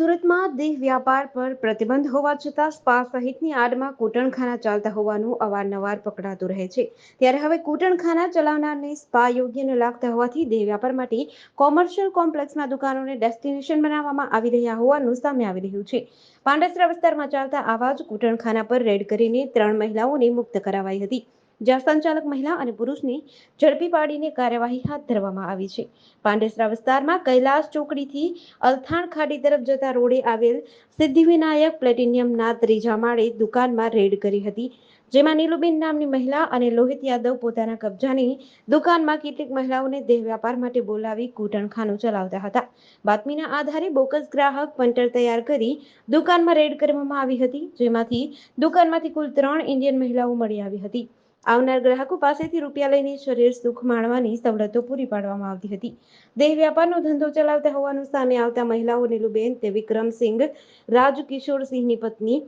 સુરતમાં દેહ વ્યાપાર પર પ્રતિબંધ હોવા છતાં સ્પા સહિતની આડમાં કૂટણખાના ચાલતા હોવાનું અવારનવાર પકડાતું રહે છે. ત્યારે હવે કૂટણખાના ચલાવનારને સ્પા યોગ્ય ન લાગતા હોવાથી દેહ વ્યાપાર માટે કોમર્શિયલ કોમ્પ્લેક્સમાં દુકાનોને ડેસ્ટિનેશન બનાવવામાં આવી રહ્યા હોવાનું સામે આવી રહ્યું છે. પાંડેસરા વિસ્તારમાં ચાલતા આવા જ કૂટણખાના પર રેડ કરીને ત્રણ મહિલાઓને મુક્ત કરાવાઈ હતી. જ્યાં સંચાલક મહિલા અને પુરુષને ઝડપી પાડીને કાર્યવાહી હાથ ધરવામાં આવી છે. પાંડેસરા વિસ્તારમાં કૈલાસ ચોકડીથી અલથાણ ખાડી તરફ જતા રોડે આવેલ સિદ્ધિવિનાયક પ્લેટિનિયમના ત્રીજા માળે દુકાનમાં રેડ કરી હતી, જેમાં નીલુબેન નામની મહિલા અને લોહિત યાદવ પોતાના કબજાની દુકાનમાં કેટલીક મહિલાઓને દેહ વ્યાપાર માટે બોલાવી કૂટણખાનું ચલાવતા હતા. બાતમીના આધારે બોકસ ગ્રાહક પંટર તૈયાર કરી દુકાનમાં રેડ કરવામાં આવી હતી, જેમાંથી દુકાનમાંથી કુલ ત્રણ ઇન્ડિયન મહિલાઓ મળી આવી હતી. આવનાર ગ્રાહકો પાસેથી રૂપિયા લઈને શરીર સુખ માણવાની સવલતો પૂરી પાડવામાં આવતી હતી. દેહ વ્યાપારનો ધંધો ચલાવતા હોવાનું સામે આવતા મહિલાઓ નીલુબેન તે વિક્રમસિંહ રાજકિશોરસિંહની પત્ની,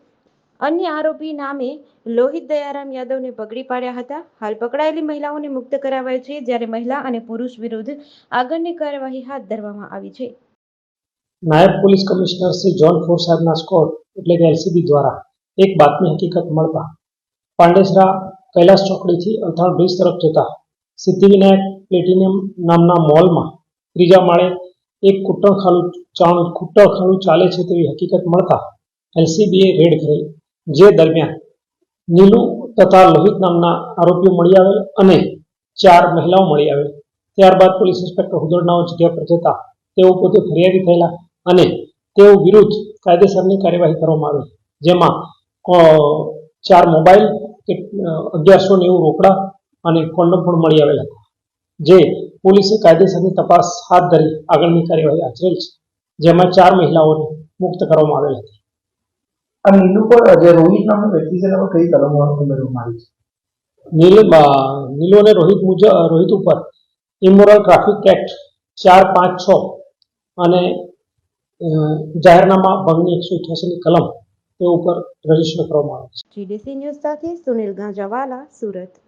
અન્ય આરોપી નામે લોહિત દયારામ યાદવને પકડી પાડ્યા હતા. હાલ પકડાયેલી મહિલાઓને મુક્ત કરાવાય છે જ્યારે મહિલા અને પુરુષ વિરુદ્ધ આગળની કાર્યવાહી હાથ ધરવામાં આવી છે. નાયબ police commissioner Shri zone four સાહેબના એટલે કે એલસીબી દ્વારા એક બાતમી હકીકત મળતા પાંડેસરા કૈલાસ ચોકડીથી અલથાણ બ્રિજ તરફ જતા સિદ્ધિવિનાયક પ્લેટિનિયમ નામના મોલમાં ત્રીજા માળે એક કૂટણખાનું ચાણ ખાલું ચાલે છે તેવી હકીકત મળતા એલસીબીએ રેડ કરી, જે દરમિયાન નીલુ તથા લોહિત નામના આરોપીઓ મળી આવેલ અને ચાર મહિલાઓ મળી આવેલ. ત્યારબાદ પોલીસ ઇન્સ્પેક્ટર હુદરનાઓ જગ્યા પર જતા તેઓ પોતે ફરિયાદી થયેલા અને તેઓ વિરુદ્ધ કાયદેસરની કાર્યવાહી કરવામાં આવી, જેમાં ચાર મોબાઈલ અગિયારસો નેવું રોકડા અને કોન્ડમ પણ મળી આવેલા. જે પોલીસે કાયદેસરની તપાસ હાથ ધરી આગળની કાર્યવાહી આચરેલ છે જેમાં ચાર મહિલાઓને મુક્ત કરવામાં આવેલ હતી આ નીલુ પર જે રોહિત નામનો વ્યક્તિ છે એના કઈ કલમો ઉમેરવામાં આવી છે? નીલ નીલુ અને રોહિત મુજબ રોહિત ઉપર ઇમોરલ ટ્રાફિક એક્ટ ચાર પાંચ છ અને જાહેરનામા ભંગની એકસો અઠ્યાસીની કલમ તે ઉપર રજિસ્ટર કરવામાં આવે છે. જીડીસી ન્યૂઝ સાથે સુનિલ ગાંજાવાલા સુરત.